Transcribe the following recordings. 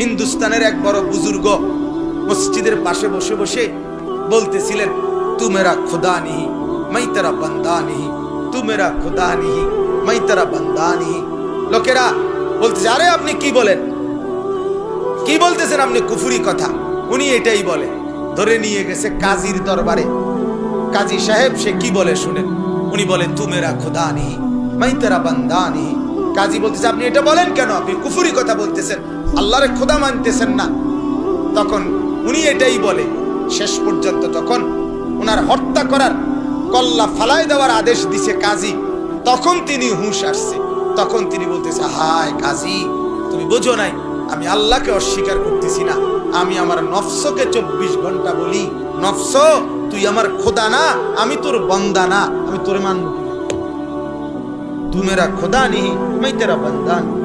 হিন্দুস্তানের এক বড় বুজুর্গ মসজিদের পাশে বসে বসে বলতেছিলেন তু মেরা খুদা নিহি মাই তেরা বন্দা নিহি তু মেরা খুদা নিহি মাই তেরা বন্দা নিহি লোকেরা বলতেছে, আরে আপনি কি বলেন? কি বলতেছেন আপনি কুফুরি কথা? উনি এটাই বলে, ধরে নিয়ে গেছে কাজীর দরবারে। কাজী সাহেব, সে কি বলে শুনেন? উনি বলে তু মেরা খুদা নিহি মাই তেরা বন্দা নিহি কাজী বলতেছে, আপনি এটা বলেন কেন? আপনি কুফুরি কথা বলতেছেন। আল্লাহর খোদা মানতেছেন না। তখন উনি এটাই বলে, শেষ পর্যন্ত তখন ওনার হত্যা করার কল্লা ফালাই দেওয়ার আদেশ দিছে কাজী, তখন তিনি হুঁশ আসছে। তখন তিনি বলতেছে, হায় কাজী, তুমি বোঝো নাই, আমি আল্লাহকে অস্বীকার করতেছি না। আমি আমার নফসকে চব্বিশ ঘণ্টা বলি, নফস, তুই আমার খোদা না, আমি তোর বন্দা না, আমি তোর মানব তুমেরা খোদা নেই আমি তেরা বন্দা নি।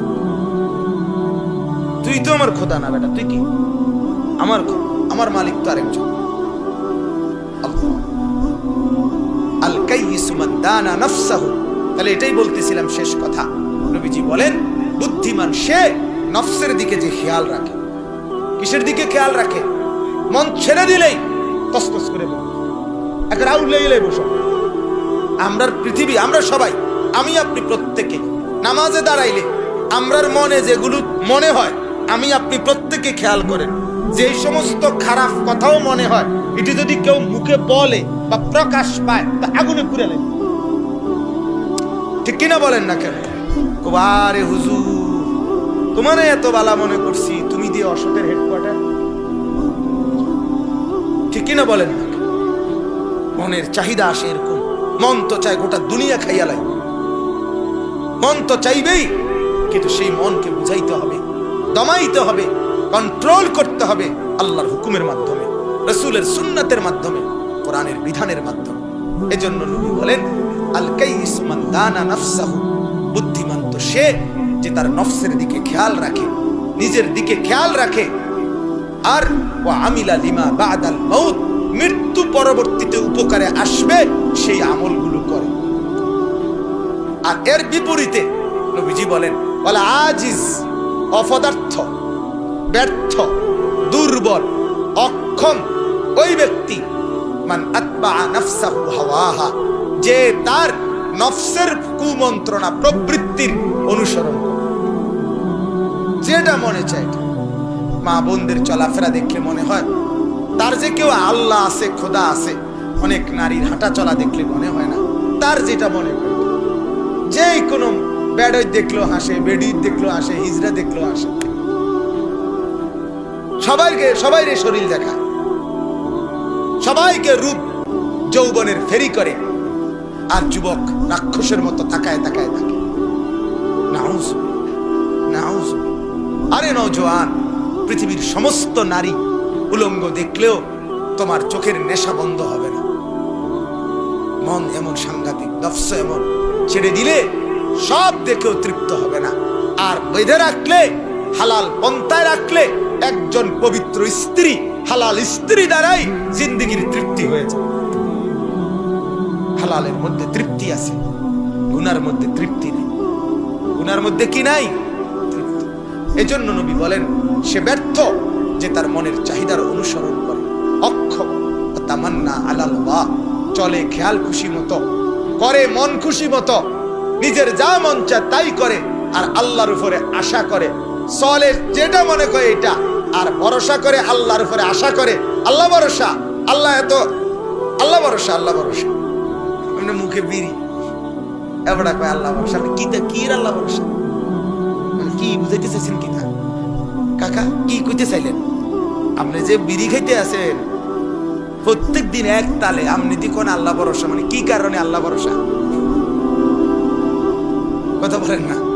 তুই তো আমার খোদা না বেটা, তুই কি? আমার আমার মালিক তো আরেকজন। তাহলে এটাই বলতেছিলাম শেষ কথা। নবীজি বলেন, বুদ্ধিমান সে নফসের দিকে যে খেয়াল রাখে। কিসের দিকে খেয়াল রাখে? মন ছেড়ে দিলেই তসতস করে এক রাউল বসো। আমরার পৃথিবী, আমরা সবাই, আমি আপনি প্রত্যেকে, নামাজে দাঁড়াইলে আমরার মনে যেগুলো মনে হয় আমি আপনি প্রত্যেকে খেয়াল করেন, যে সমস্ত খারাপ কথাও মনে হয়, এটি যদি কেউ মুখে বলে বা প্রকাশ পায়, তা আগুনে পুড়ে লাগে ঠিক কিনা বলেন না কেন? আরে হুজুর, তোমার এত বালা মনে করছি, তুমি দিয়ে অশোকের হেডকোয়ার্টার ঠিক কিনা বলেন না মনের চাহিদা আসে এরকম, মন তো চায় গোটা দুনিয়া খাইয়া লাই মন তো চাইবেই, কিন্তু সেই মনকে বুঝাইতে হবে। দমাইতে হবে কন্ট্রোল করতে হবে আল্লাহর হুকুমের মাধ্যমে, রসুলের সুন্নাতের মাধ্যমে, কোরআনের বিধানের মাধ্যমে। এজন্য নবী বলেন, আল কাইস মান দানা নাফসাহু। বুদ্ধিমান তো সে যে তার নফসের দিকে খেয়াল রাখে, নিজের দিকে খেয়াল রাখে। আর ও আমিলা লিমা বাদাল মৌত মৃত্যু পরবর্তীতে উপকারে আসবে সেই আমলগুলো করে। আর এর বিপরীতে নবীজি বলেন বলে আজিজ। অপদার্থ, ব্যর্থ, দুর্বল, অক্ষম ওই ব্যক্তি যে তার নফসের কুমন্ত্রণা প্রবৃত্তির অনুসরণ যেটা মনে চায় মা বোনদের চলাফেরা দেখলে মনে হয়, তার যে কেউ আল্লাহ আছে, খোদা আছে, অনেক নারীর হাঁটা চলা দেখলে মনে হয় না, তার যেটা মনে হয়। যে কোনো বেডই দেখল, হাসে বেডি দেখল, হাসে, হিজড়া দেখল, হাসে। সবাইকে সবাই শরীর দেখা। সবাইকে রূপ যৌবনের ফেরি করে। আর যুবক রাক্ষসের মতো তাকায় তাকায় থাকে আরে নৌজওয়ান পৃথিবীর সমস্ত নারী উলঙ্গ দেখলেও তোমার চোখের নেশা বন্ধ হবে না। মন এমন সাংঘাতিক, নফস এমন ছেড়ে দিলে সব দেখেও তৃপ্ত হবে না। আর বেঁধে রাখলে, হালাল পন্থায় রাখলে, একজন পবিত্র স্ত্রী, হালাল স্ত্রী দ্বারাই জিন্দগির তৃপ্তি হয়েছে হালালের মধ্যে তৃপ্তি আছে, গুনার মধ্যে তৃপ্তি নেই। গুনার মধ্যে কি নাই? এজন্য নবী বলেন, সে ব্যর্থ যে তার মনের চাহিদার অনুসরণ করে। অক্ষম তামান্না আলাল চলে খেয়াল খুশি মতো, করে মন খুশি মতো নিজের যা মন চায় তাই করে আর আল্লাহর উপরে আশা করে। চলে যেটা মনে করে এটা। আর ভরসা করে আল্লাহর উপরে আশা করে। আল্লাহ ভরসা। আল্লাহ এত আল্লাহ ভরসা আল্লাহ ভরসা। এমনি মুখে বিড়ি। এবারে কয় আল্লাহ ভরসা। কি আল্লাহ ভরসা? কি বুঝাইতে চাইছেন কি তা কাকা, কি কইতে চাইলেন? আপনি যে বিড়ি খাইতে আছেন প্রত্যেক দিন এক তালে আপনি দি কোন আল্লাহ ভরসা? মানে কি কারণে আল্লাহ ভরসা? কথা বলেন না।